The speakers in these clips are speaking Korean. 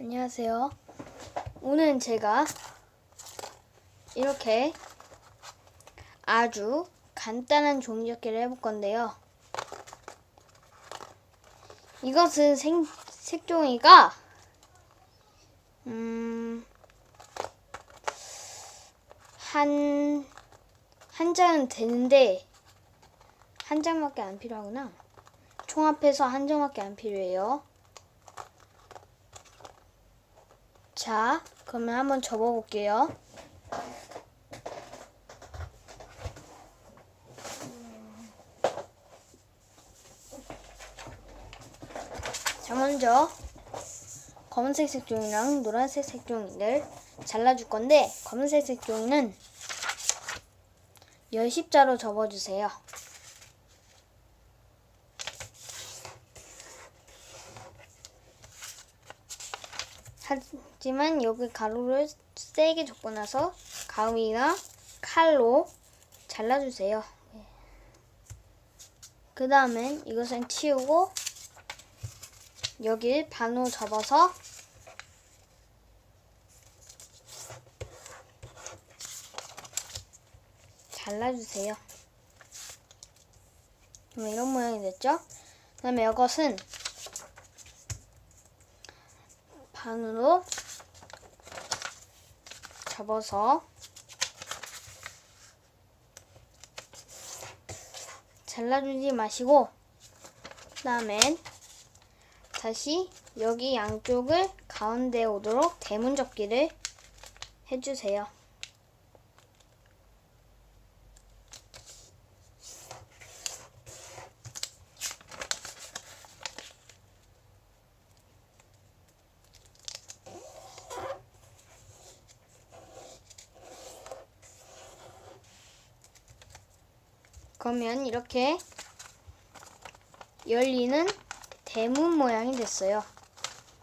안녕하세요. 오늘은 제가 이렇게 아주 간단한 종이접기를 해볼 건데요. 이것은 색, 색종이가 음, 한, 한 장은 되는데 한 장밖에 안 필요하구나. 총합해서 한 장밖에 안 필요해요. 자, 그러면 한번 접어볼게요. 자, 먼저 검은색 색종이랑 노란색 색종이를 잘라줄 건데 검은색 색종이는 열십자로 접어주세요. 하지만 여기 가루를 세게 접고 나서 가위나 칼로 잘라주세요. 그 다음엔 이것은 치우고 여기를 반으로 접어서 잘라주세요. 그러면 이런 모양이 됐죠? 그 다음에 이것은 반으로 접어서 잘라주지 마시고 그 다음엔 다시 여기 양쪽을 가운데 오도록 대문 접기를 해주세요. 그러면 이렇게 열리는 대문 모양이 됐어요.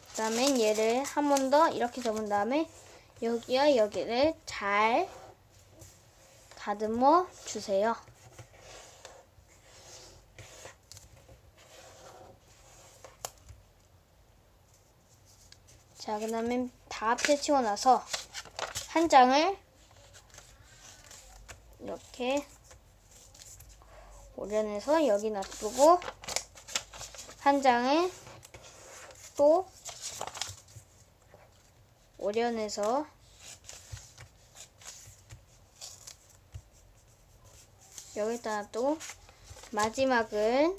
그 다음엔 얘를 한 번 더 이렇게 접은 다음에 여기와 여기를 잘 다듬어 주세요. 자, 그 다음에 다 펼치고 나서 한 장을 이렇게 오려내서 여기 놔두고 한 장을 또 오려내서 여기다 놔두고 마지막은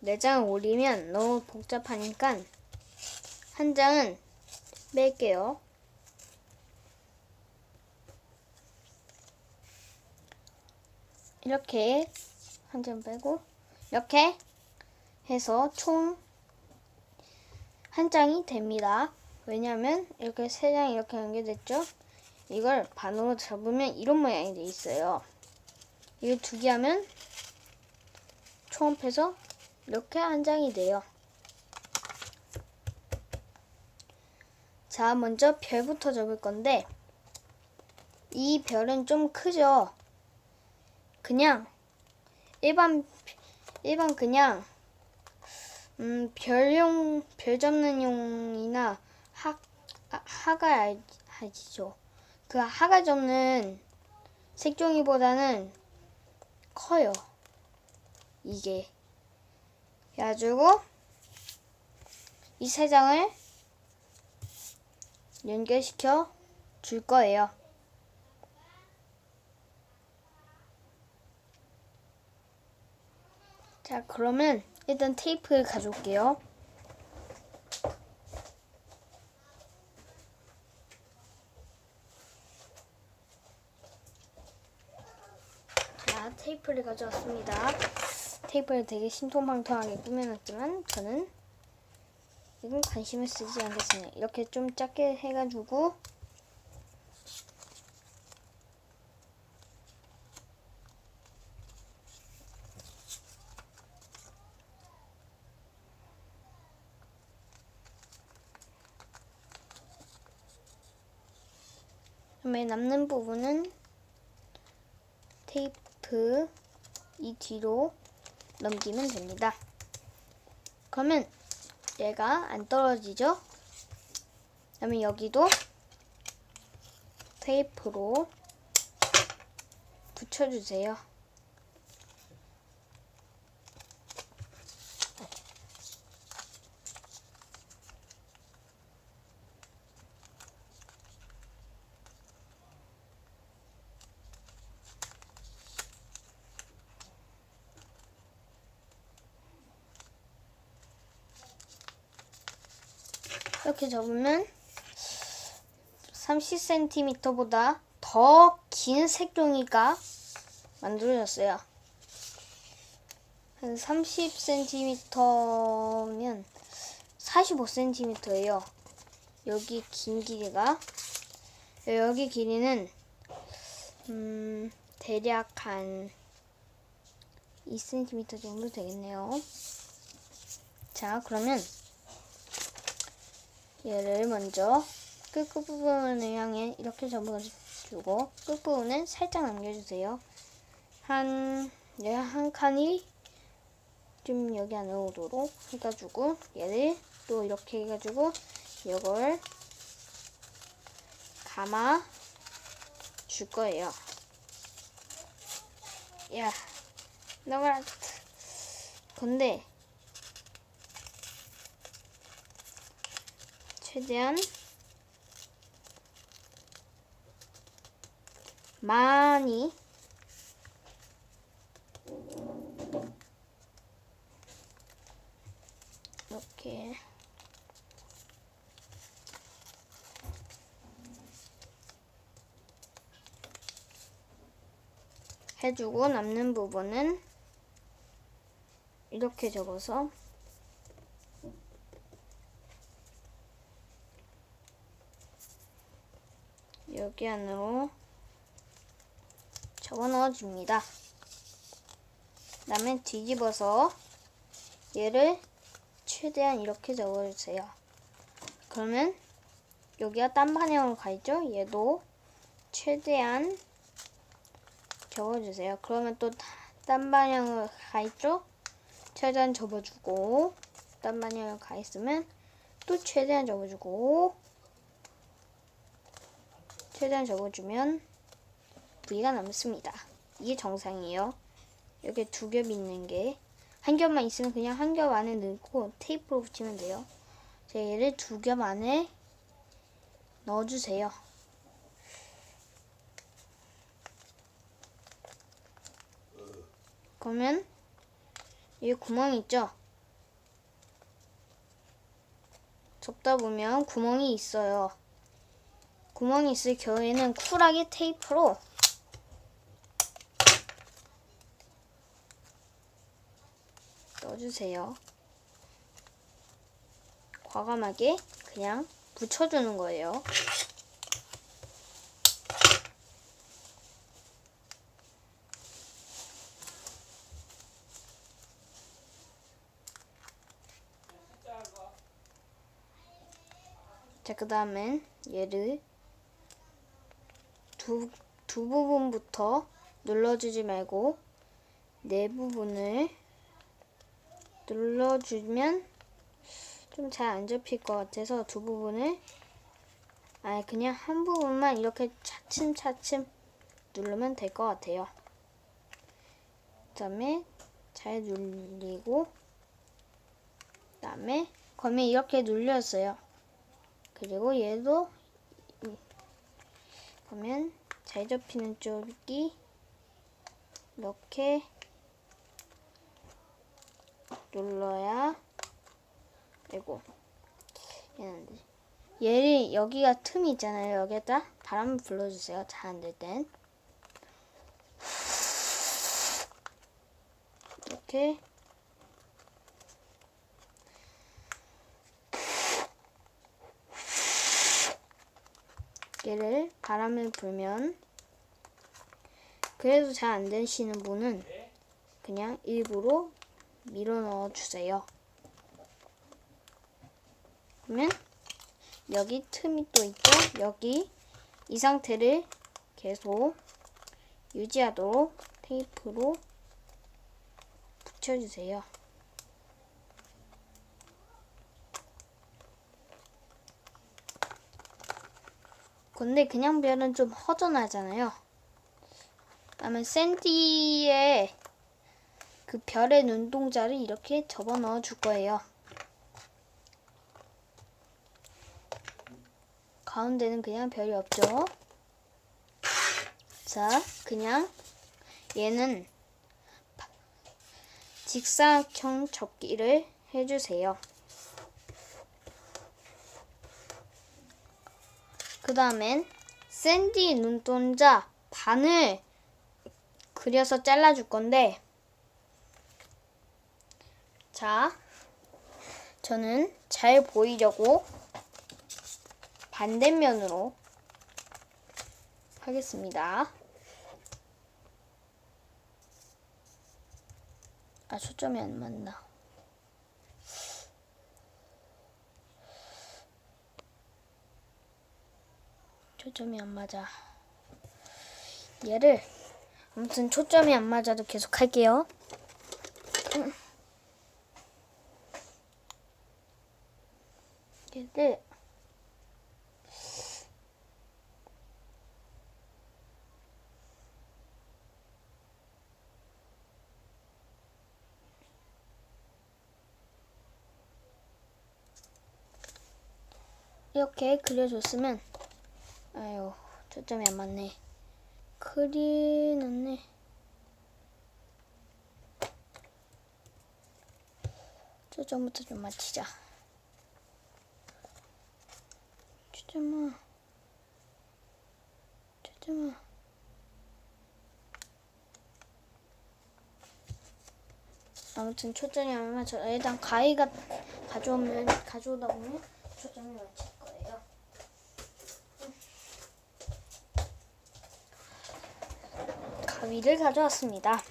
네 장을 올리면 너무 복잡하니까 한 장은 뺄게요. 이렇게 한장 빼고 이렇게 해서 총 한 장이 됩니다. 왜냐하면 이렇게 세 장이 이렇게 연결됐죠? 이걸 반으로 접으면 이런 모양이 돼 있어요. 이거 두 개 하면 총 합해서 이렇게 한 장이 돼요. 자, 먼저 별부터 접을 건데 이 별은 좀 크죠? 그냥 일반 일반 그냥 음 별용 별 접는 용이나 하 아, 하가 알- 아시죠? 그 하가 접는 색종이보다는 커요. 이게 그래가지고 이 세 장을 연결시켜 줄 거예요. 자, 그러면 일단 테이프를 가져올게요. 자, 테이프를 가져왔습니다. 테이프를 되게 신통방통하게 꾸며놨지만 저는 이건 관심을 쓰지 않겠습니다. 이렇게 좀 작게 해가지고 그다음에 남는 부분은 테이프 이 뒤로 넘기면 됩니다. 그러면 얘가 안 떨어지죠? 그다음에 여기도 테이프로 붙여주세요. 접으면 30cm보다 더 긴 색종이가 만들어졌어요. 한 30cm면 45cm예요. 여기 긴 길이가 여기 길이는 음, 대략 한 2cm 정도 되겠네요. 자, 그러면 얘를 먼저 끝부분을 향해 이렇게 접어주고 끝부분은 살짝 남겨주세요. 한, 얘한 칸이 좀 여기 안에 오도록 해가지고 얘를 또 이렇게 해가지고 이걸 감아 줄 거예요. 야, 너가 근데 최대한 많이 이렇게 해주고 남는 부분은 이렇게 접어서 여기 안으로 접어 넣어줍니다. 그 다음에 뒤집어서 얘를 최대한 이렇게 접어주세요. 그러면 여기가 딴 방향으로 가 있죠? 얘도 최대한 접어주세요. 그러면 또 딴 방향으로 가 있죠? 최대한 접어주고 딴 방향으로 가 있으면 또 최대한 접어주고 최대한 접어주면 V가 남습니다. 이게 정상이에요. 여기 두 겹 있는 게 한 겹만 있으면 그냥 한 겹 안에 넣고 테이프로 붙이면 돼요. 자, 얘를 두 겹 안에 넣어주세요. 그러면 여기 구멍이 있죠? 접다 보면 구멍이 있어요. 구멍이 있을 경우에는 쿨하게 테이프로 넣어주세요. 과감하게 그냥 붙여주는 거예요. 자, 그 다음엔 얘를 두, 두 부분부터 눌러주지 말고 네 부분을 눌러주면 좀 잘 안 접힐 것 같아서 두 부분을 아니 그냥 한 부분만 이렇게 차츰차츰 누르면 될 것 같아요. 그 다음에 잘 눌리고 그 다음에 거미 이렇게 눌렸어요. 그리고 얘도 보면 잘 접히는 쪽이 이렇게 눌러야 되고 얘는 여기가 틈이 있잖아요. 여기에다 바람을 불러주세요. 잘 안 될 땐. 이렇게 얘를 바람을 불면 그래도 잘 안 되시는 분은 그냥 일부러 밀어 넣어 주세요. 그러면 여기 틈이 또 있죠? 여기 이 상태를 계속 유지하도록 테이프로 붙여주세요. 근데 그냥 별은 좀 허전하잖아요. 그다음에 샌디의 그 별의 눈동자를 이렇게 접어 넣어 줄 거예요. 가운데는 그냥 별이 없죠. 자, 그냥 얘는 바- 직사각형 접기를 해주세요. 그 다음엔 샌디 눈동자 반을 그려서 잘라줄 건데 자 저는 잘 보이려고 반대면으로 하겠습니다. 아 초점이 안 맞나. 초점이 안 맞아. 얘를 아무튼 초점이 안 맞아도 계속 할게요. 얘를 이렇게 그려줬으면 아유 초점이 안 맞네. 글이 났네 초점부터 좀 맞추자. 초점아. 초점아. 아무튼 초점이 안 맞춰 일단 가위가 가져오면 가져오다 보면 초점이 맞출 거예요. 가위를 가져왔습니다.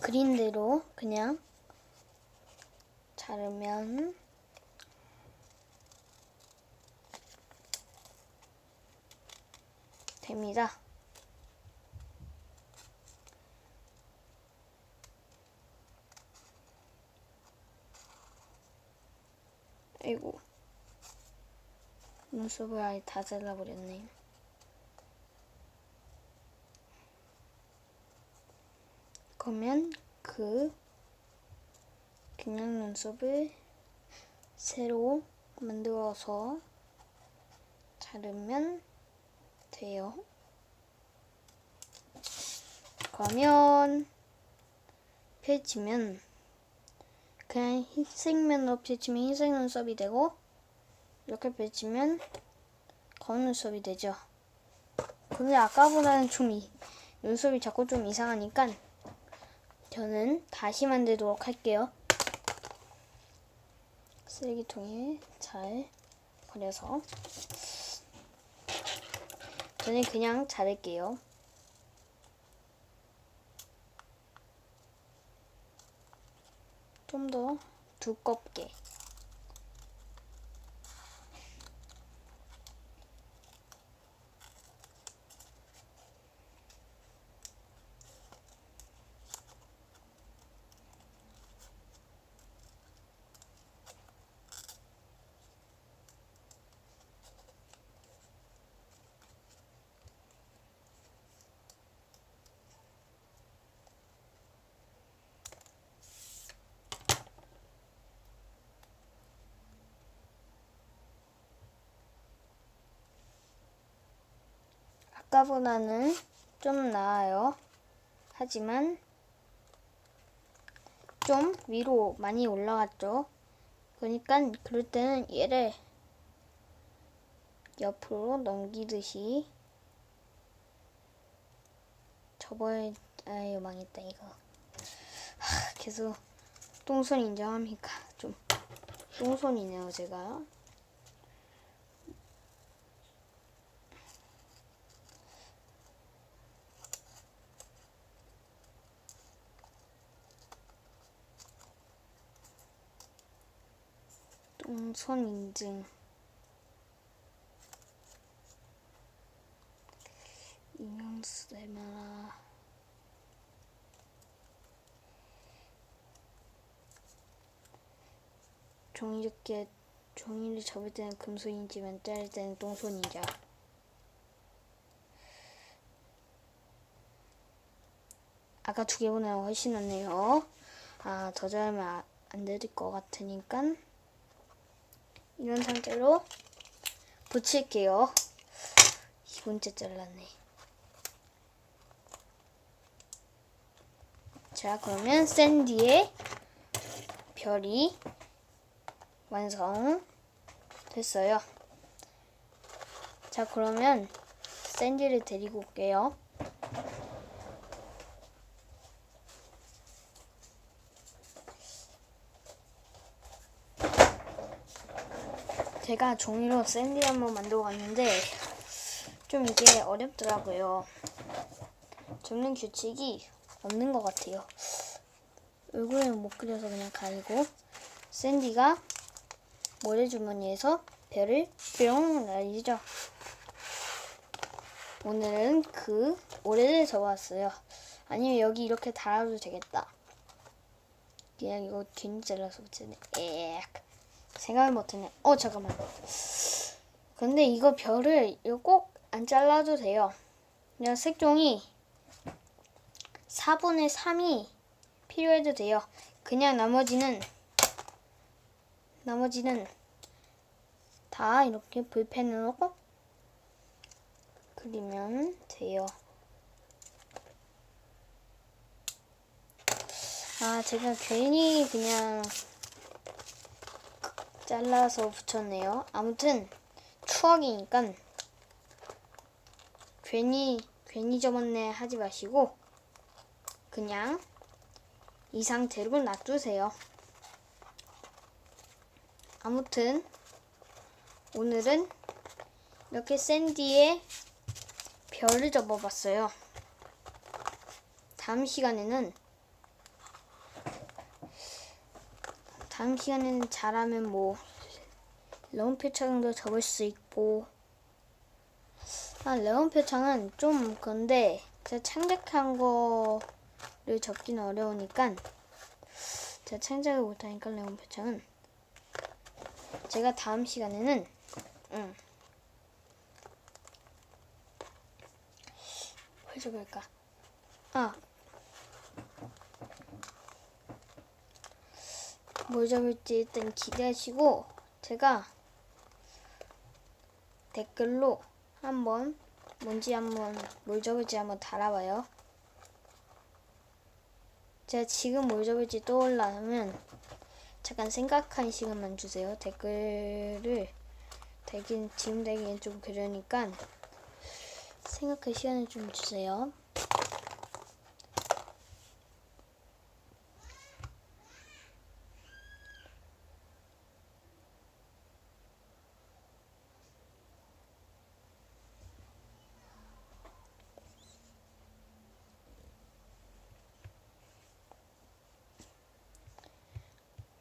그린 대로 그냥 자르면 됩니다. 아이고 눈썹을 아예 다 잘라버렸네. 그러면 그 그냥 눈썹을 새로 만들어서 자르면 돼요. 그러면 펼치면 그냥 흰색 면으로 펼치면 흰색 눈썹이 되고 이렇게 펼치면 검은 눈썹이 되죠. 근데 아까보다는 좀 이, 눈썹이 자꾸 좀 이상하니까 저는 다시 만들도록 할게요. 쓰레기통에 잘 버려서 저는 그냥 자를게요. 좀 더 두껍게. 아까보다는 좀 나아요. 하지만 좀 위로 많이 올라갔죠. 그러니까 그럴 때는 얘를 옆으로 넘기듯이 접어야 아유 망했다 이거. 하, 계속 똥손 인정합니까? 좀 똥손이네요 제가. 음, 손 인증. 이명수 내놔라. 종이접기에 종이를 접을 때는 금손인지만 짤 때는 똥손이자. 아까 두 개 보내고 훨씬 낫네요. 아, 더 잘면 안, 안 되릴 것 같으니까. 이런 상태로 붙일게요. 이번째 잘랐네. 자, 그러면 샌디의 별이 완성 됐어요. 자, 그러면 샌디를 데리고 올게요. 제가 종이로 샌디 한번 만들어 봤는데 좀 이게 어렵더라고요. 접는 규칙이 없는 것 같아요. 얼굴을 못 그려서 그냥 가리고 샌디가 모래주머니에서 별을 뿅 날리죠. 오늘은 그 모래를 접어왔어요. 아니면 여기 이렇게 달아도 되겠다. 그냥 이거 괜히 잘라서 붙이네. 에 생각을 못했네. 어 잠깐만. 근데 이거 별을 이거 꼭 안 잘라도 돼요. 그냥 색종이 4분의 3이 필요해도 돼요. 그냥 나머지는 나머지는 다 이렇게 볼펜으로 그리면 돼요. 아, 제가 괜히 그냥 잘라서 붙였네요. 아무튼 추억이니까 괜히 괜히 접었네 하지 마시고 그냥 이 상태로 놔두세요. 아무튼 오늘은 이렇게 샌디에 별을 접어봤어요. 다음 시간에는 다음 시간에는 잘하면 뭐 레온 표 창도 접을 수 있고. 아 레온 표 창은 좀 그런데 제가 창작한 거를 접기는 어려우니까 제가 창작을 못하니까 레온 표 창은 제가 다음 시간에는 음, 뭘 접을까? 아 뭘 잡을지 일단 기대하시고 제가 댓글로 한번 뭔지 한번 뭘 잡을지 한번 달아봐요. 제가 지금 뭘 잡을지 떠올라면 잠깐 생각한 시간만 주세요. 댓글을 되긴 지금 되기엔 좀 그러니까 생각할 시간을 좀 주세요.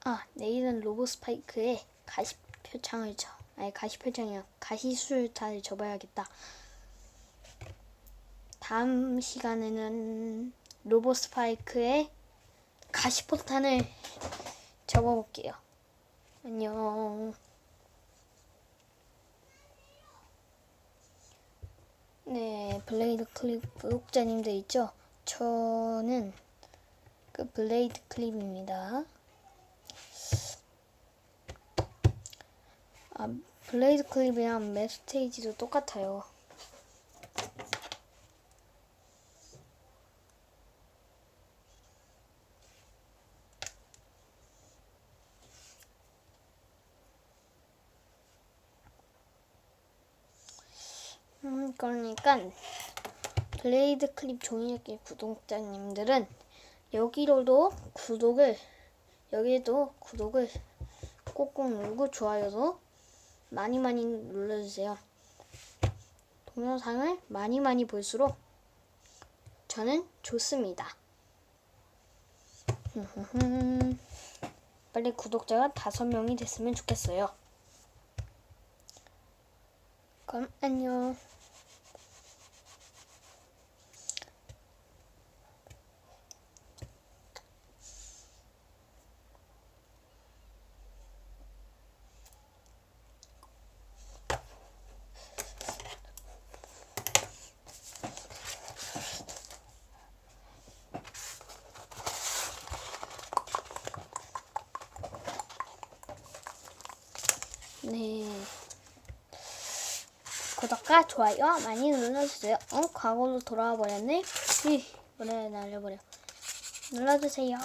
아, 내일은 로보 스파이크에 가시 표창을 쳐. 아니, 가시 표창이야. 가시 수류탄을 접어야겠다. 다음 시간에는 로보 스파이크에 가시 포탄을 접어볼게요. 안녕. 네, 블레이드 클립 구독자님들 있죠? 저는 그 블레이드 클립입니다. 아, 블레이드 클립이랑 맵 스테이지도 똑같아요. 음, 그러니까 블레이드 클립 종이접기 구독자님들은 여기로도 구독을 여기도 구독을 꼭꼭 누르고 좋아요도 많이 많이 눌러주세요. 동영상을 많이 많이 볼수록 저는 좋습니다. 빨리 구독자가 다섯 명이 됐으면 좋겠어요. 그럼 안녕. 구독과 좋아요 많이 눌러주세요. 어? 과거로 돌아와 버렸네? 이, 노래 날려버려. 눌러주세요.